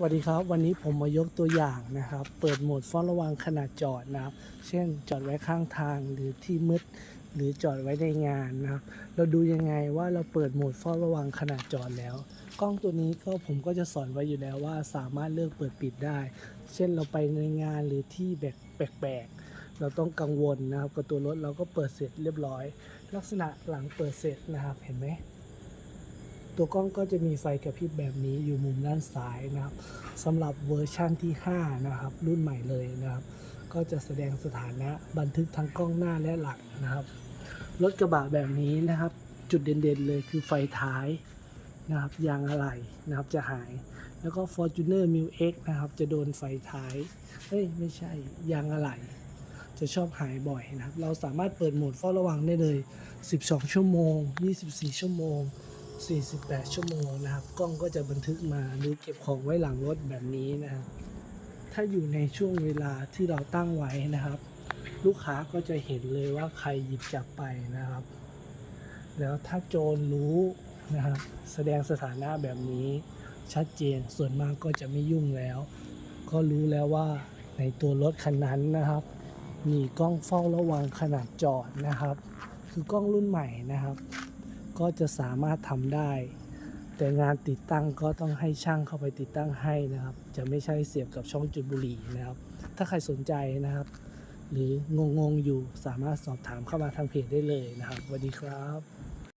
สวัสดีครับ วันนี้ผมมายกตัวอย่างนะครับ เปิดโหมดเฝ้าระวังขณะจอดนะครับ เช่นจอดไว้ข้างทางหรือที่มืดหรือจอดไว้ในงานนะครับ เราดูยังไงว่าเราเปิดโหมดเฝ้าระวังขณะจอดแล้ว กล้องตัวนี้ก็ผมก็จะสอนไว้อยู่แล้วว่าสามารถเลือกเปิดปิดได้ เช่นเราไปในงานหรือที่แบบแปลกๆเราต้องกังวลนะครับกับตัวรถเราก็เปิดเสร็จเรียบร้อย ลักษณะหลังเปิดเสร็จนะครับเห็นไหม ตัวกล้องก็จะมีไฟกระพริบแบบนี้อยู่มุมด้านซ้ายนะครับสำหรับเวอร์ชั่นที่ 5 นะครับ รุ่นใหม่เลยนะครับ ก็จะแสดงสถานะบันทึกทั้งกล้องหน้าและหลังนะครับรถกระบะแบบนี้นะครับ จุดเด่นๆเลยคือไฟท้ายนะครับยางอะไหล่นะครับจะหาย แล้วก็ Fortuner m i l X นะครับ จะโดนไฟท้ายเอ้ยไม่ใช่ยางอะไหล่จะชอบหายบ่อยนะครับ เราสามารถเปิดโหมดเฝ้าระวังได้เลย 12 ชั่วโมง 24 ชั่วโมง 48 ชั่วโมงนะครับ กล้องก็จะบันทึกมาหรือเก็บของไว้หลังรถแบบนี้นะครับ ถ้าอยู่ในช่วงเวลาที่เราตั้งไว้นะครับ ลูกค้าก็จะเห็นเลยว่าใครหยิบจับไปนะครับ แล้วถ้าโจรรู้นะครับแสดงสถานะแบบนี้ชัดเจนส่วนมากก็จะไม่ยุ่งแล้ว ก็รู้แล้วว่าในตัวรถคันนั้นนะครับ มีกล้องเฝ้าระวังขนาดจอดนะครับ คือกล้องรุ่นใหม่นะครับ ก็จะสามารถทำได้ แต่งานติดตั้งก็ต้องให้ช่างเข้าไปติดตั้งให้นะครับ จะไม่ใช่เสียบกับช่องจุดบุหรี่นะครับ ถ้าใครสนใจนะครับ หรืองงๆอยู่สามารถสอบถามเข้ามาทางเพจได้เลยนะครับสวัสดีครับ